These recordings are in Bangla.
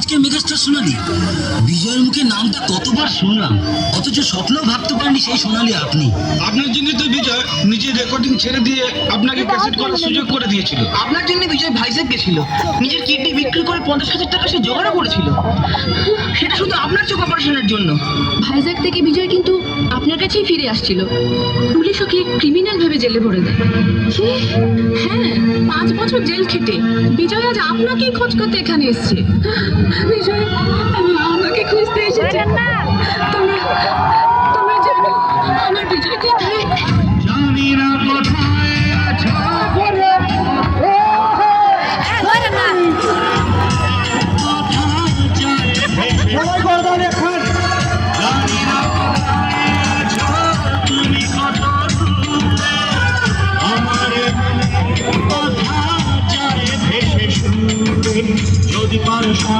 আজকে মেগাস্টার সোনালি। বিজয়ের মুখে নামটা কতবার শুনলাম অথচ স্বপ্নেও ভাবতে পারিনি সেই সোনালি আপনি। আপনার জন্য তো বিজয় নিজের রেকর্ডিং ছেড়ে দিয়ে আপনাকে ক্যাসেট করার সুযোগ করে দিয়েছিল। আপনার জন্য বিজয় ভাইজ্যাক গেছিল। নিজের কিডনি বিক্রি করে পঞ্চাশ হাজার টাকা সে জোগাড়ও করেছিল। সেটা শুধু আপনার চোখ অপারেশনের জন্য। ভাইজ্যাক থেকে বিজয় কিন্তু আপনার কাছেই ফিরে আসছিল। পুলিশ ওকে ক্রিমিনাল ভেবে জেলে ভরে দেয়। হ্যাঁ পাঁচ বছর জেল খেটে। বিজয় আজ আপনাকেই খোঁজ করতে এখানে এসেছে। বিজয় আমাকে খুঁজতে এসেছে। তোমরা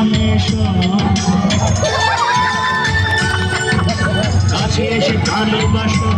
এসো। কাছে এসে ভালোবাসো।